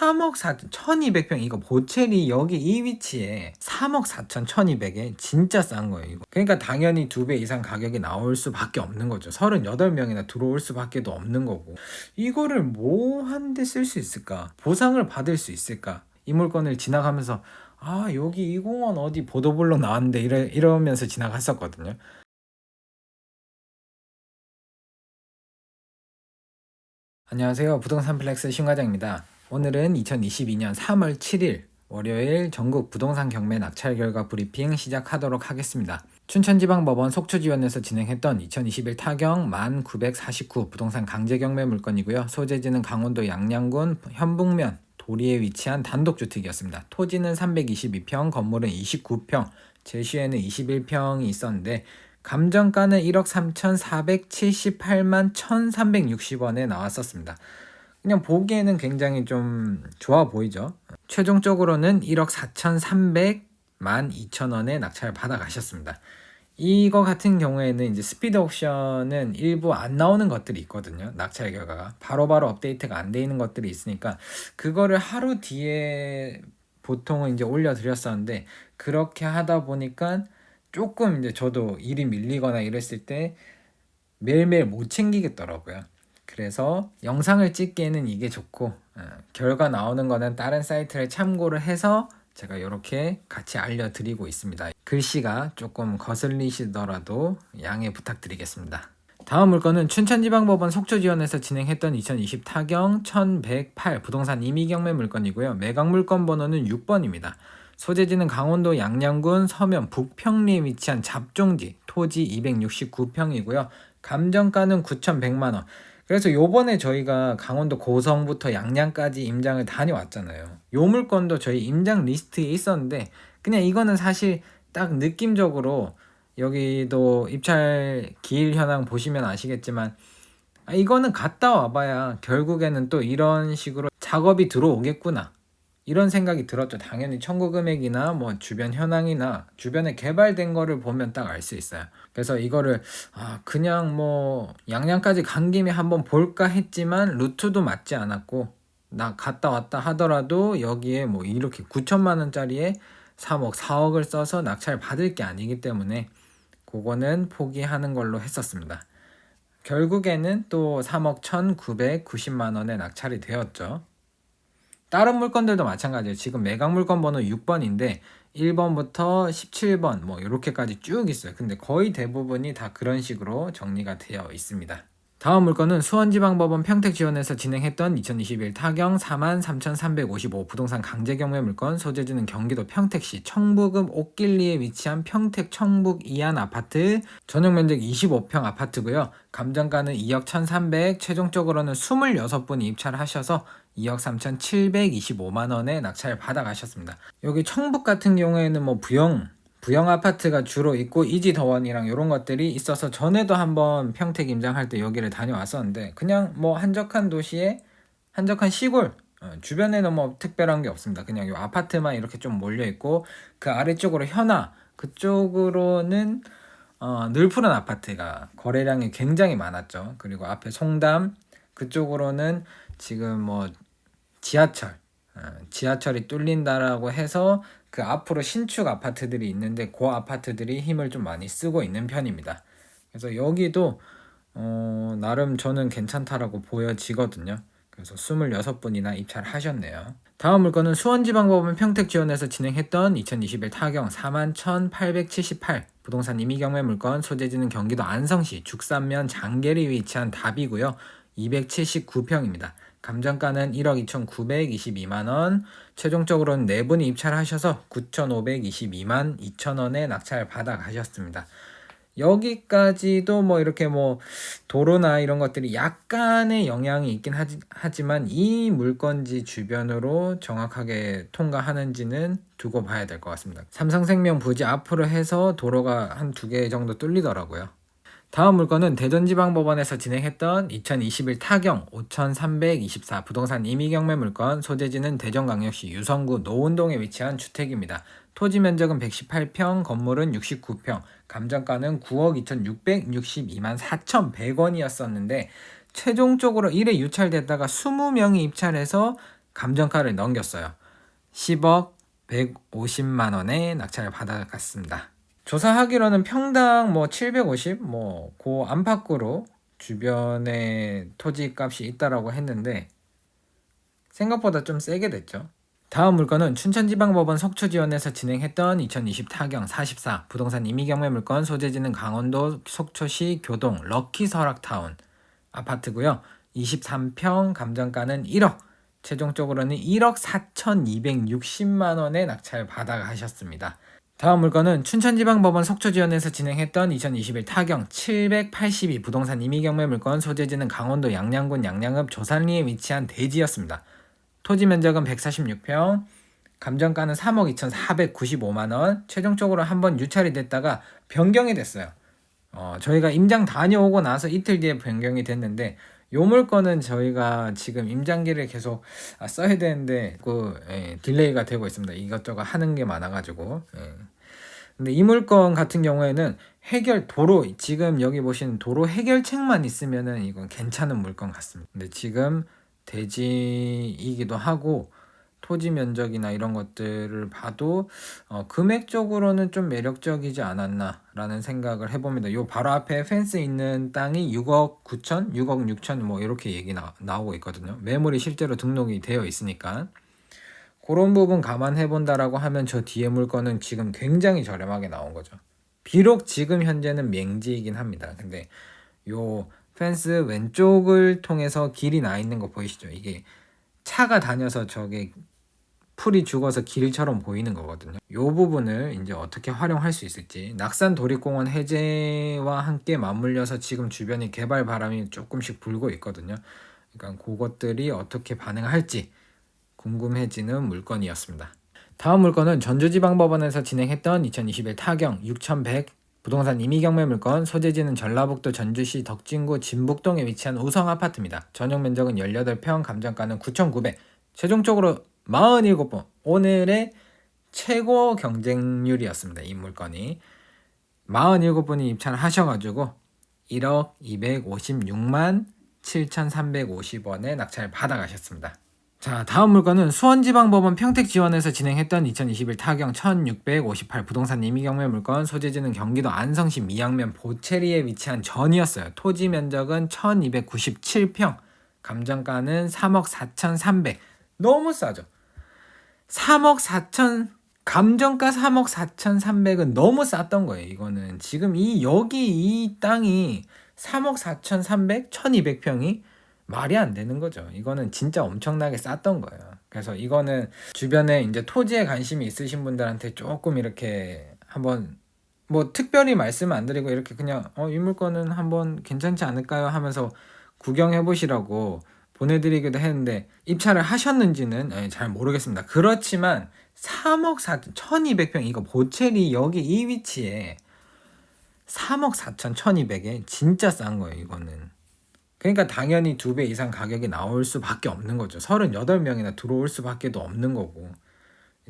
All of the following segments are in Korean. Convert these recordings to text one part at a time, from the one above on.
3억 4천 1200평 이거 보첼이 여기 이 위치에 3억 4천 1200에 진짜 싼 거예요 이거. 그러니까 당연히 두 배 이상 가격이 나올 수밖에 없는 거죠. 38명이나 들어올 수밖에 도 없는 거고. 이거를 뭐한대쓸수 있을까? 보상을 받을 수 있을까? 이 물건을 지나가면서 아 여기 이 공원 어디 보도블록 나왔는데 이러, 이러면서 지나갔었거든요. 안녕하세요. 부동산 플렉스 신과장입니다. 오늘은 2022년 3월 7일 월요일 전국 부동산 경매 낙찰 결과 브리핑 시작하도록 하겠습니다. 춘천지방법원 속초지원에서 진행했던 2021 타경 1949 부동산 강제 경매 물건이고요. 소재지는 강원도 양양군 현북면 도리에 위치한 단독주택이었습니다. 토지는 322평, 건물은 29평, 제시에는 21평이 있었는데 감정가는 1억 3,478만 1,360원에 나왔었습니다. 그냥 보기에는 굉장히 좀 좋아 보이죠. 최종적으로는 1억 4,300만 2천원에 낙찰 받아가셨습니다. 이거 같은 경우에는 이제 스피드 옵션은 일부 안 나오는 것들이 있거든요. 낙찰 결과가 바로 바로 업데이트가 안 돼 있는 것들이 있으니까 그거를 하루 뒤에 보통은 이제 올려드렸었는데 그렇게 하다 보니까 조금 이제 저도 일이 밀리거나 이랬을 때 매일매일 못 챙기겠더라고요. 그래서 영상을 찍기에는 이게 좋고 어, 결과 나오는 거는 다른 사이트를 참고를 해서 제가 이렇게 같이 알려드리고 있습니다. 글씨가 조금 거슬리시더라도 양해 부탁드리겠습니다. 다음 물건은 춘천지방법원 속초지원에서 진행했던 2020 타경 1108 부동산 임의 경매 물건이고요. 매각 물건 번호는 6번입니다. 소재지는 강원도 양양군 서면 북평리에 위치한 잡종지 토지 269평이고요. 감정가는 9,100만 원. 그래서 요번에 저희가 강원도 고성부터 양양까지 임장을 다녀왔잖아요. 요 물건도 저희 임장 리스트에 있었는데 그냥 이거는 사실 딱 느낌적으로 여기도 입찰 기일 현황 보시면 아시겠지만 아, 이거는 갔다 와봐야 결국에는 또 이런 식으로 작업이 들어오겠구나. 이런 생각이 들었죠. 당연히 청구 금액이나 뭐 주변 현황이나 주변에 개발된 거를 보면 딱 알 수 있어요. 그래서 이거를 아 그냥 뭐 양양까지 간 김에 한번 볼까 했지만 루트도 맞지 않았고 나 갔다 왔다 하더라도 여기에 뭐 이렇게 9천만 원짜리에 3억, 4억을 써서 낙찰 받을 게 아니기 때문에 그거는 포기하는 걸로 했었습니다. 결국에는 또 3억 1,990만 원에 낙찰이 되었죠. 다른 물건들도 마찬가지예요. 지금 매각 물건 번호 6번인데 1번부터 17번 뭐 이렇게까지 쭉 있어요. 근데 거의 대부분이 다 그런 식으로 정리가 되어 있습니다. 다음 물건은 수원지방법원 평택지원에서 진행했던 2021 타경 43,355 부동산 강제 경매 물건 소재지는 경기도 평택시 청부금 옥길리에 위치한 평택 청북 이안 아파트 전용 면적 25평 아파트고요. 감정가는 2억 1,300 최종적으로는 26분이 입찰하셔서 2억 3,725만 원에 낙찰 받아가셨습니다. 여기 청북 같은 경우에는 뭐 부영 부영 아파트가 주로 있고 이지더원이랑 이런 것들이 있어서 전에도 한번 평택 임장할 때 여기를 다녀왔었는데 그냥 뭐 한적한 도시에 한적한 시골 어, 주변에는 뭐 특별한 게 없습니다. 그냥 요 아파트만 이렇게 좀 몰려 있고 그 아래쪽으로 현아 그쪽으로는 어, 늘 푸른 아파트가 거래량이 굉장히 많았죠. 그리고 앞에 송담 그쪽으로는 지금 뭐 지하철 어, 지하철이 뚫린다라고 해서 그 앞으로 신축 아파트들이 있는데 그 아파트들이 힘을 좀 많이 쓰고 있는 편입니다. 그래서 여기도 어, 나름 저는 괜찮다라고 보여지거든요. 그래서 26분이나 입찰하셨네요. 다음 물건은 수원지방법원 평택지원에서 진행했던 2021 타경 41,878 부동산 임의경매 물건 소재지는 경기도 안성시 죽산면 장계리 위치한 답이고요. 279평입니다. 감정가는 1억 2,922만 원, 최종적으로는 네 분이 입찰하셔서 9,522만 2천 원에 낙찰 받아 가셨습니다. 여기까지도 뭐 이렇게 뭐 도로나 이런 것들이 약간의 영향이 있긴 하지, 만이 물건지 주변으로 정확하게 통과하는지는 두고 봐야 될 것 같습니다. 삼성생명 부지 앞으로 해서 도로가 한 두 개 정도 뚫리더라고요. 다음 물건은 대전지방법원에서 진행했던 2021 타경 5324 부동산 임의경매 물건 소재지는 대전광역시 유성구 노은동에 위치한 주택입니다. 토지 면적은 118평, 건물은 69평, 감정가는 9억 2,662만 4,100원이었었는데 최종적으로 1회 유찰됐다가 20명이 입찰해서 감정가를 넘겼어요. 10억 150만 원에 낙찰을 받아갔습니다. 조사하기로는 평당 뭐 750, 뭐 그 안팎으로 주변에 토지 값이 있다라고 했는데 생각보다 좀 세게 됐죠. 다음 물건은 춘천지방법원 속초지원에서 진행했던 2020 타경 44 부동산 임의경매 물건 소재지는 강원도 속초시 교동 럭키 설악타운 아파트고요. 23평 감정가는 1억 최종적으로는 1억 4,260만 원에 낙찰 받아가셨습니다. 다음 물건은 춘천지방법원 속초지원에서 진행했던 2021 타경 782 부동산 임의경매 물건 소재지는 강원도 양양군 양양읍 조산리에 위치한 대지였습니다. 토지 면적은 146평, 감정가는 3억 2,495만 원. 최종적으로 한 번 유찰이 됐다가 변경이 됐어요. 어, 저희가 임장 다녀오고 나서 이틀 뒤에 변경이 됐는데 요 물건은 저희가 지금 임장기를 계속 아, 써야 되는데 그 예, 딜레이가 되고 있습니다. 이것저것 하는 게 많아가지고. 예. 근데 이 물건 같은 경우에는 해결 도로 지금 여기 보시는 도로 해결책만 있으면은 이건 괜찮은 물건 같습니다. 근데 지금 대지이기도 하고 토지 면적이나 이런 것들을 봐도 어, 금액적으로는 좀 매력적이지 않았나라는 생각을 해봅니다. 요 바로 앞에 펜스 있는 땅이 6억 9천, 6억 6천 뭐 이렇게 얘기 나, 나오고 있거든요. 매물이 실제로 등록이 되어 있으니까 그런 부분 감안해 본다라고 하면 저 뒤에 물건은 지금 굉장히 저렴하게 나온 거죠. 비록 지금 현재는 맹지이긴 합니다. 근데 요 펜스 왼쪽을 통해서 길이 나 있는 거 보이시죠? 이게 차가 다녀서 저게 풀이 죽어서 길처럼 보이는 거거든요. 이 부분을 이제 어떻게 활용할 수 있을지 낙산 도립공원 해제와 함께 맞물려서 지금 주변이 개발 바람이 조금씩 불고 있거든요. 그러니까 그것들이 어떻게 반응할지 궁금해지는 물건이었습니다. 다음 물건은 전주지방법원에서 진행했던 2021 타경 6100 부동산 임의경매 물건 소재지는 전라북도 전주시 덕진구 진북동에 위치한 우성 아파트입니다. 전용 면적은 18평, 감정가는 9,900. 최종적으로 47번 오늘의 최고 경쟁률이었습니다. 이 물건이 47분이 입찰을 하셔가지고 1억 256만 7,350원에 낙찰 받아가셨습니다. 자, 다음 물건은 수원지방법원 평택지원에서 진행했던 2021 타경 1658 부동산 임의경매 물건 소재지는 경기도 안성시 미양면 보체리에 위치한 전이었어요. 토지 면적은 1297평, 감정가는 3억 4,300. 너무 싸죠. 3억 4천 감정가 3억 4,300은 너무 쌌던 거예요. 이거는 지금 이 여기 이 땅이 3억 4,300, 1,200평이 말이 안 되는 거죠. 이거는 진짜 엄청나게 쌌던 거예요. 그래서 이거는 주변에 이제 토지에 관심이 있으신 분들한테 조금 이렇게 한번 뭐 특별히 말씀 안 드리고 이렇게 그냥 어, 이 물건은 한번 괜찮지 않을까요 하면서 구경해 보시라고 보내드리기도 했는데 입찰을 하셨는지는 예, 잘 모르겠습니다. 그렇지만 3억 4 1200평 이거 보첼이 여기 이 위치에 3억 4천 1200에 진짜 싼 거예요 이거는. 그러니까 당연히 두 배 이상 가격이 나올 수밖에 없는 거죠. 38명이나 들어올 수밖에 도 없는 거고.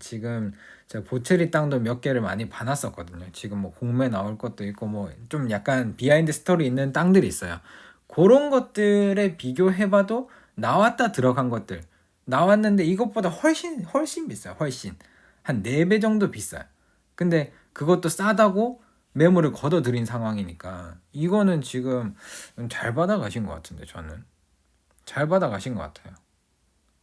지금 제가 보체리 땅도 몇 개를 많이 봐놨었거든요. 지금 뭐 공매 나올 것도 있고 뭐 좀 약간 비하인드 스토리 있는 땅들이 있어요. 그런 것들에 비교해봐도 나왔다 들어간 것들 나왔는데 이것보다 훨씬 훨씬 비싸요. 훨씬 한 4배 정도 비싸요. 근데 그것도 싸다고 매물을 걷어들인 상황이니까 이거는 지금 잘 받아가신 것 같은데 저는 잘 받아가신 것 같아요.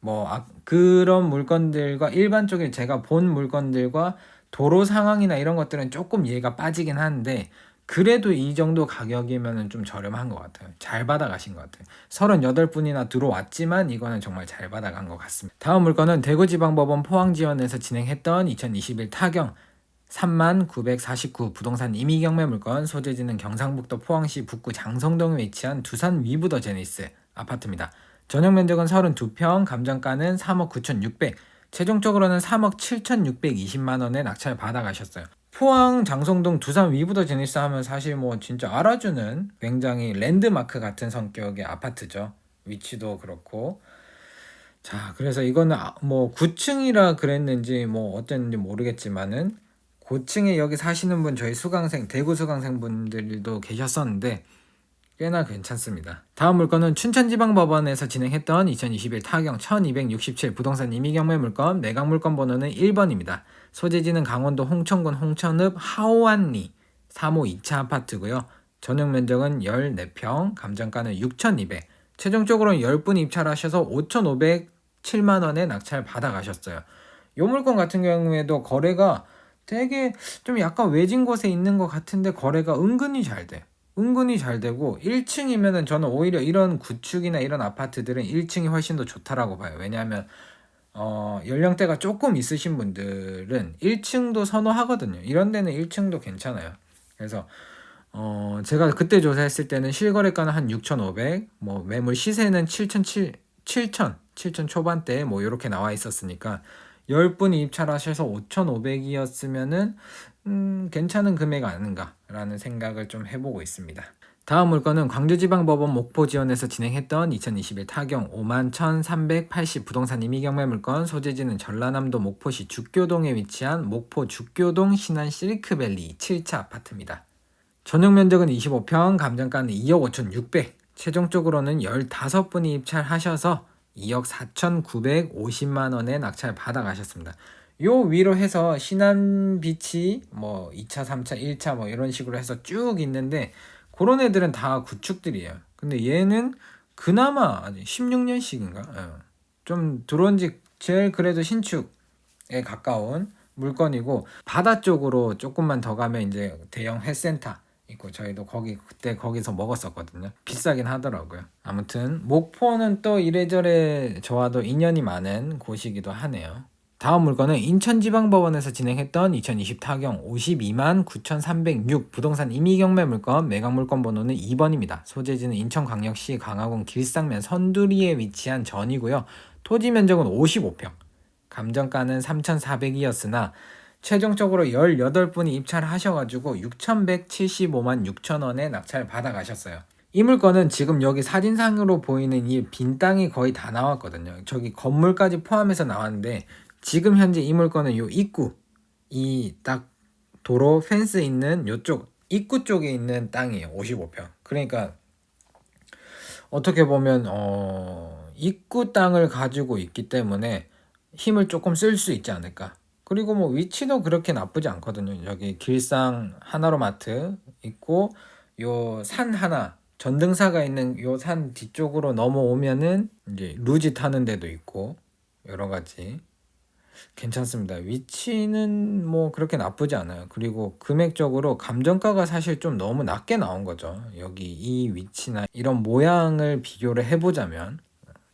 뭐 아, 그런 물건들과 일반적인 제가 본 물건들과 도로 상황이나 이런 것들은 조금 이해가 빠지긴 하는데 그래도 이 정도 가격이면 좀 저렴한 것 같아요. 잘 받아가신 것 같아요. 38분이나 들어왔지만 이거는 정말 잘 받아간 것 같습니다. 다음 물건은 대구지방법원 포항지원에서 진행했던 2021 타경 3만 949 부동산 임의 경매 물건 소재지는 경상북도 포항시 북구 장성동에 위치한 두산 위브더 제니스 아파트입니다. 전용 면적은 32평, 감정가는 3억 9,600, 최종적으로는 3억 7,620만 원에 낙찰 받아가셨어요. 포항 장성동 두산 위브더 제니스 하면 사실 뭐 진짜 알아주는 굉장히 랜드마크 같은 성격의 아파트죠. 위치도 그렇고. 자, 그래서 이거는 아, 뭐 9층이라 그랬는지 뭐 어땠는지 모르겠지만은 고층에 여기 사시는 분 저희 수강생 대구 수강생 분들도 계셨었는데 꽤나 괜찮습니다. 다음 물건은 춘천지방법원에서 진행했던 2021 타경 1267 부동산 임의경매 물건 매각 물건 번호는 1번입니다. 소재지는 강원도 홍천군 홍천읍 하오안리 3호 2차 아파트고요. 전용 면적은 14평, 감정가는 6,200. 최종적으로는 10분 입찰 하셔서 5,507만 원에 낙찰 받아 가셨어요. 요 물건 같은 경우에도 거래가 되게 좀 약간 외진 곳에 있는 것 같은데 거래가 은근히 잘 돼. 은근히 잘 되고 1층이면은 저는 오히려 이런 구축이나 이런 아파트들은 1층이 훨씬 더 좋다라고 봐요. 왜냐하면 어, 연령대가 조금 있으신 분들은 1층도 선호하거든요. 이런 데는 1층도 괜찮아요. 그래서 어, 제가 그때 조사했을 때는 실거래가는 한 6,500, 뭐 매물 시세는 7,700, 7,000, 7,000 초반대 뭐 이렇게 나와 있었으니까 10분이 입찰하셔서 5,500이었으면은 음, 괜찮은 금액 아닌가라는 생각을 좀 해보고 있습니다. 다음 물건은 광주지방법원 목포지원에서 진행했던 2021 타경 51,380 부동산 임의경매 물건 소재지는 전라남도 목포시 죽교동에 위치한 목포 죽교동 신안 실크밸리 7차 아파트입니다. 전용 면적은 25평, 감정가는 2억 5,600. 최종적으로는 15분이 입찰하셔서 2억 4,950만 원에 낙찰 받아 가셨습니다. 요 위로 해서 신안비치 뭐 2차, 3차, 1차 뭐 이런 식으로 해서 쭉 있는데 그런 애들은 다 구축들이에요. 근데 얘는 그나마 16년씩인가? 예. 좀 들어온 지 제일 그래도 신축에 가까운 물건이고 바다 쪽으로 조금만 더 가면 이제 대형 회센터 있고 저희도 거기 그때 거기서 먹었었거든요. 비싸긴 하더라고요. 아무튼 목포는 또 이래저래 저와도 인연이 많은 곳이기도 하네요. 다음 물건은 인천지방법원에서 진행했던 2020 타경 52만 9,306 부동산 임의경매 물건 매각 물건 번호는 2번입니다. 소재지는 인천광역시 강화군 길상면 선두리에 위치한 전이고요. 토지 면적은 55평, 감정가는 3,400이었으나 최종적으로 18분이 입찰을 하셔가지고 6,175만 6천 원에 낙찰 받아가셨어요. 이 물건은 지금 여기 사진상으로 보이는 이 빈 땅이 거의 다 나왔거든요. 저기 건물까지 포함해서 나왔는데 지금 현재 이 물건은 요 입구 이 딱 도로 펜스 있는 요쪽 입구 쪽에 있는 땅이에요. 55평. 그러니까 어떻게 보면 어 입구 땅을 가지고 있기 때문에 힘을 조금 쓸 수 있지 않을까. 그리고 뭐 위치도 그렇게 나쁘지 않거든요. 여기 길상 하나로마트 있고 요 산 하나 전등사가 있는 요 산 뒤쪽으로 넘어오면은 이제 루지 타는 데도 있고 여러 가지 괜찮습니다. 위치는 뭐 그렇게 나쁘지 않아요. 그리고 금액적으로 감정가가 사실 좀 너무 낮게 나온 거죠. 여기 이 위치나 이런 모양을 비교를 해보자면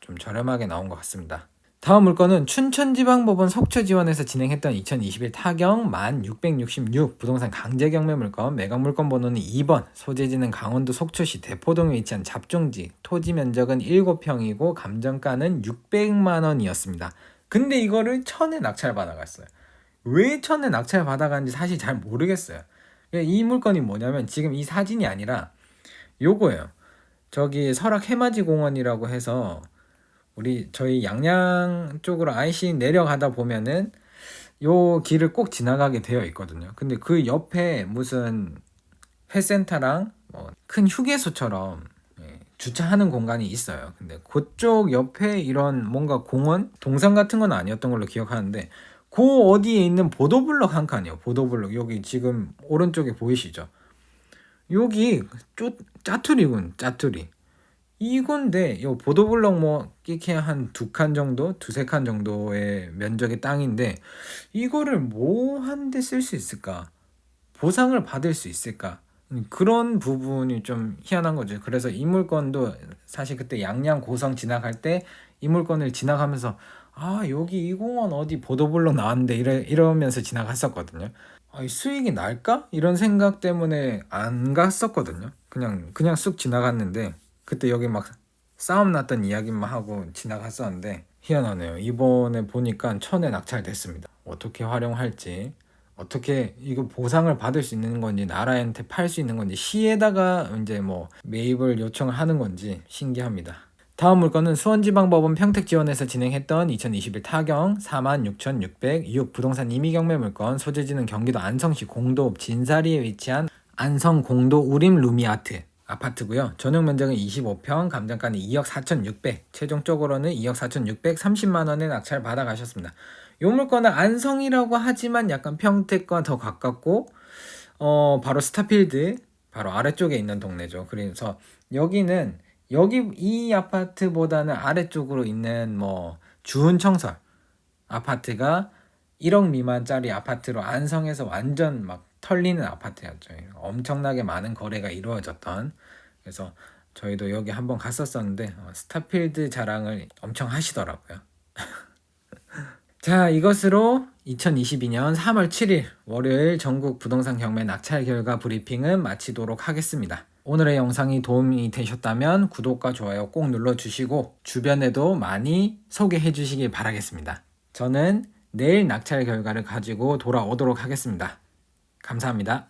좀 저렴하게 나온 것 같습니다. 다음 물건은 춘천지방법원 속초지원에서 진행했던 2021 타경 1666 부동산 강제경매 물건 매각 물건 번호는 2번 소재지는 강원도 속초시 대포동에 위치한 잡종지 토지 면적은 7평이고 감정가는 600만 원이었습니다. 근데 이거를 천에 낙찰 받아갔어요. 왜 천에 낙찰 받아갔는지 사실 잘 모르겠어요. 이 물건이 뭐냐면 지금 이 사진이 아니라 요거예요. 저기 설악 해맞이 공원이라고 해서 우리 저희 양양 쪽으로 IC 내려가다 보면은 요 길을 꼭 지나가게 되어 있거든요. 근데 그 옆에 무슨 회센터랑 뭐 큰 휴게소처럼 예, 주차하는 공간이 있어요. 근데 그쪽 옆에 이런 뭔가 공원, 동산 같은 건 아니었던 걸로 기억하는데 그 어디에 있는 보도블럭 한 칸이요. 보도블럭 여기 지금 오른쪽에 보이시죠? 여기 쪼, 짜투리군, 짜투리. 이건데 요 보도블럭 뭐 끼케 한두 칸 정도, 두세 칸 정도의 면적의 땅인데 이거를 뭐 한 데 쓸 수 있을까? 보상을 받을 수 있을까? 그런 부분이 좀 희한한 거죠. 그래서 이 물건도 사실 그때 양양 고성 지나갈 때 이 물건을 지나가면서 아 여기 이 공원 어디 보도블럭 나왔는데 이래, 이러면서 지나갔었거든요. 아, 수익이 날까? 이런 생각 때문에 안 갔었거든요. 그냥 그냥 쑥 지나갔는데 그때 여기 막 싸움 났던 이야기만 하고 지나갔었는데 희한하네요. 이번에 보니까 천에 낙찰됐습니다. 어떻게 활용할지 어떻게 이거 보상을 받을 수 있는 건지 나라한테 팔 수 있는 건지 시에다가 이제 뭐 매입을 요청을 하는 건지 신기합니다. 다음 물건은 수원지방법원 평택지원에서 진행했던 2021 타경 46,606 부동산 임의경매 물건 소재지는 경기도 안성시 공도읍 진사리에 위치한 안성 공도 우림 루미아트 아파트고요. 전용 면적은 25평, 감정가는 2억 4,600, 최종적으로는 2억 4,630만 원에 낙찰 받아가셨습니다. 요 물건은 안성이라고 하지만 약간 평택과 더 가깝고 어 바로 스타필드 바로 아래쪽에 있는 동네죠. 그래서 여기는 여기 이 아파트보다는 아래쪽으로 있는 뭐 주은청설 아파트가 1억 미만짜리 아파트로 안성에서 완전 막 털리는 아파트였죠. 엄청나게 많은 거래가 이루어졌던 그래서 저희도 여기 한번 갔었었는데 어, 스타필드 자랑을 엄청 하시더라고요. 자, 이것으로 2022년 3월 7일 월요일 전국 부동산 경매 낙찰 결과 브리핑은 마치도록 하겠습니다. 오늘의 영상이 도움이 되셨다면 구독과 좋아요 꼭 눌러주시고 주변에도 많이 소개해 주시길 바라겠습니다. 저는 내일 낙찰 결과를 가지고 돌아오도록 하겠습니다. 감사합니다.